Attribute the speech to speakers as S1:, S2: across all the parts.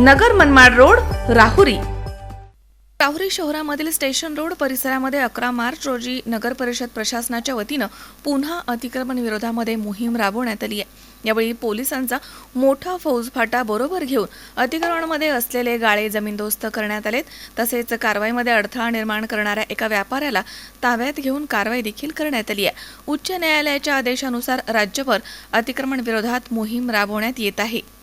S1: नगर Manmad road Rahuri. Rahuri शहरामधील station road परिसरामध्ये अकरा मार्च रोजी नगर परिषद प्रशासनाच्या वतीनं पुन्हा अतिक्रमण विरोधामध्ये मोहीम राबवण्यात आली आहे. यावेळी पोलिसांचा मोठा फौजफाटा बरोबर घेऊन अतिक्रमणामध्ये असलेले गाळे जमीनदोस्त करण्यात आलेत. तसेच कारवाईमध्ये अडथळा निर्माण करणाऱ्या एका व्यापाऱ्याला ताब्यात घेऊन कारवाई देखील करण्यात आली आहे. उच्च न्यायालयाच्या आदेशानुसार राज्यभर अतिक्रमण विरोधात मोहीम राबवण्यात येत आहे.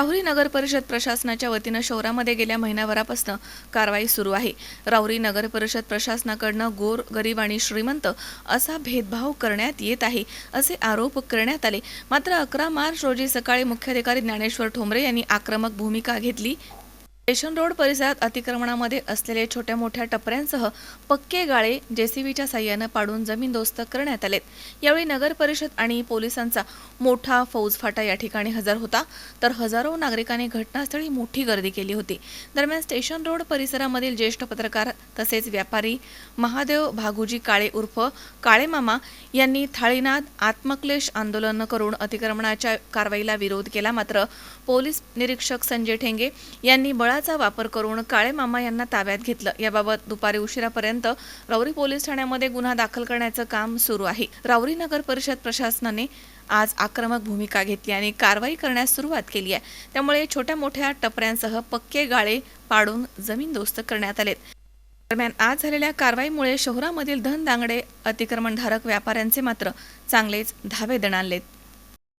S1: राहुरी नगर परिषद प्रशासनाच्या वतीनं शहरामध्ये गेल्या महिनाभरापासून कारवाई सुरू आहे. राहुरी नगर परिषद प्रशासनाकडनं गोर गरीब आणि श्रीमंत असा भेदभाव करण्यात येत आहे असे आरोप करण्यात आले. मात्र अकरा मार्च रोजी सकाळी मुख्याधिकारी ज्ञानेश्वर ठोंबरे यांनी आक्रमक भूमिका घेतली. स्टेशन रोड परिसरात अतिक्रमणामध्ये असलेले छोट्या मोठ्या टपऱ्यांसह पक्के गाळे जेसीबीच्या साह्यानं पाडून जमीनदोस्त करण्यात आलेत. यावेळी नगर परिषद आणि पोलिसांचा मोठा फौजफाटा या ठिकाणी हजर होता. तर हजारो नागरिकांनी घटनास्थळी मोठी गर्दी केली होती. दरम्यान स्टेशन रोड परिसरामधील ज्येष्ठ पत्रकार तसेच व्यापारी महादेव भागुजी काळे उर्फ काळेमामा यांनी थाळीनाद आत्मक्लेश आंदोलन करून अतिक्रमणाच्या कारवाईला विरोध केला. मात्र पोलीस निरीक्षक संजय ठेंगे यांनी बळाचा वापर करून काळे मामा यांना ताब्यात घेतलं. याबाबत दुपारी उशिरापर्यंत राऊरी पोलीस ठाण्यामध्ये गुन्हा दाखल करण्याचं काम सुरू आहे. राऊरी नगर परिषद प्रशासनाने आज आक्रमक भूमिका घेतली आणि कारवाई करण्यास सुरुवात केली आहे. त्यामुळे छोट्या मोठ्या टपऱ्यांसह पक्के गाळे पाडून जमीनदोस्त करण्यात आलेत. दरम्यान आज झालेल्या कारवाईमुळे शहरामधील धनदांगडे अतिक्रमणधारक व्यापाऱ्यांचे मात्र चांगलेच धावे दणाणलेत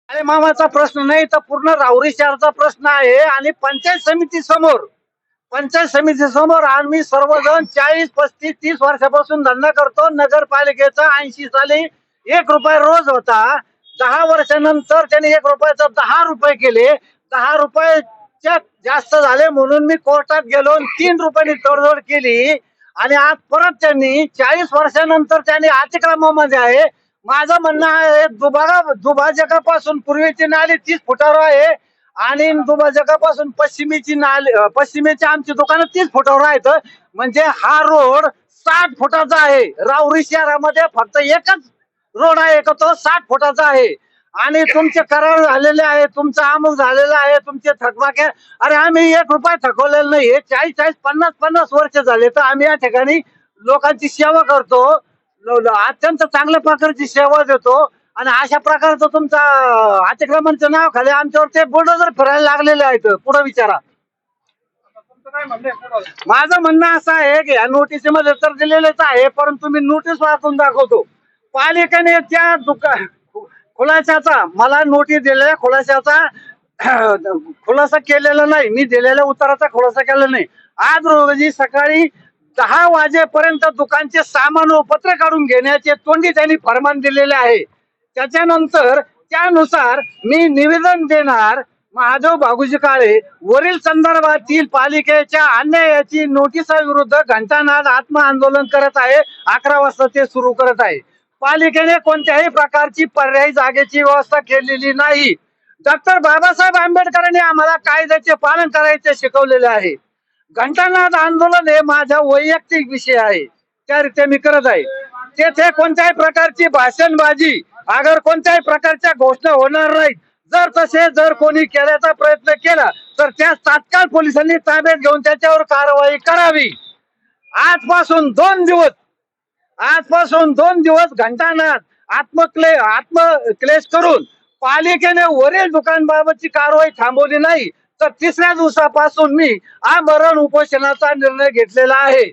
S2: अरे मामाचा प्रश्न नाही तर पूर्ण राहुरी शहराचा प्रश्न आहे आणि पंचायत समिती समोर. पंचायत समिती समोर आम्ही सर्वजण चाळीस पस्तीस तीस वर्षापासून धंदा करतो. नगरपालिकेचा ऐंशी साली एक रुपये रोज होता. दहा वर्षानंतर त्यांनी एक रुपयाचा दहा रुपये केले. दहा रुपयाच्या जास्त झाले म्हणून मी कोर्टात गेलो तीन रुपयांनी तडजोड केली. आणि आज परत त्यांनी चाळीस वर्षानंतर त्यांनी अतिक्रमामध्ये आहे. माझं म्हणणं आहे दुबारा दुभाजकापासून पूर्वेची नाली तीस फुटावर आहे आणि दुभाजकापासून पश्चिमेची नाली पश्चिमेची आमची दुकानं तीस फुटावर आहेत. म्हणजे हा रोड साठ फुटाचा आहे. राहुरी शहरामध्ये फक्त एकच रोड आहे का तो साठ फुटाचा आहे. आणि तुमचे करार झालेले आहे तुमचा अमुक झालेला आहे तुमचे थकबाके. अरे आम्ही एक रुपये थकवलेला नाही चाळीस चाळीस पन्नास पन्नास वर्ष झाले तर आम्ही या ठिकाणी लोकांची सेवा करतो. अत्यंत चांगल्या प्रकारची सेवा देतो. आणि अशा प्रकारचं तुमचा अतिक्रमणचं नाव खाली आमच्यावर ते बुलडोजर फिरायला लागलेले आहेत पुढे विचारा. माझं म्हणणं असं आहे की या नोटिसीमध्ये तर दिलेलेच आहे परंतु मी नोटीस वाचून दाखवतो. पालिकेने त्या दुकान खुलाशाचा मला नोटीस दिलेल्या खुलाशाचा खुलासा केलेला नाही. मी दिलेल्या उत्तराचा खुलासा केला नाही. आज रोजी सकाळी दहा वाजेपर्यंत दुकानचे सामान व पत्र काढून घेण्याचे तोंडी त्यांनी फरमान दिलेले आहे. त्याच्यानंतर त्यानुसार मी निवेदन देणार महादेव बागुजी काळे वरील संदर्भातील पालिकेच्या अन्यायाची नोटिसाविरुद्ध घंटानाद आत्म आंदोलन करत आहे अकरा वाजता ते सुरू करत आहे. पालिकेने कोणत्याही प्रकारची पर्यायी जागेची व्यवस्था केलेली नाही. डॉक्टर बाबासाहेब आंबेडकरांनी आम्हाला कायद्याचे पालन करायचे शिकवलेले आहे. घंटानाद आंदोलन हे माझा वैयक्तिक विषय आहे. त्यारीत्या मी करत आहे. तेथे कोणत्याही प्रकारची भाषणबाजी अगर कोणत्याही प्रकारच्या घोषणा होणार नाहीत. जर तसे जर कोणी केल्याचा प्रयत्न केला तर त्या तात्काळ पोलिसांनी ताब्यात घेऊन त्याच्यावर कारवाई करावी. आजपासून दोन दिवस आजपासून दोन दिवस घंटानाथ आत्मक्ले आत्मक्लेश करून पालिकेने वरील दुकानबाबतची कारवाई थांबवली नाही. तर तिसऱ्या दिवसापासून मी आमरण उपोषणाचा निर्णय घेतलेला आहे.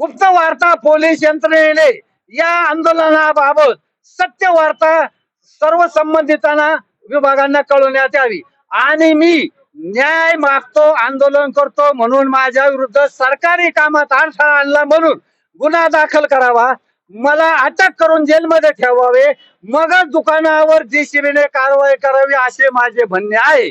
S2: गुप्त वार्ता पोलीस यंत्रणेने या आंदोलनाबाबत सत्य वार्ता सर्व संबंधितांना विभागांना कळवण्यात यावी. आणि मी न्याय मागतो आंदोलन करतो म्हणून माझ्या विरुद्ध सरकारी कामात अडथळा आणला म्हणून गुन्हा दाखल करावा. मला अटक करून जेलमध्ये ठेवावे. मगच दुकानावर जीसीबीने कारवाई करावी असे माझे म्हणणे आहे.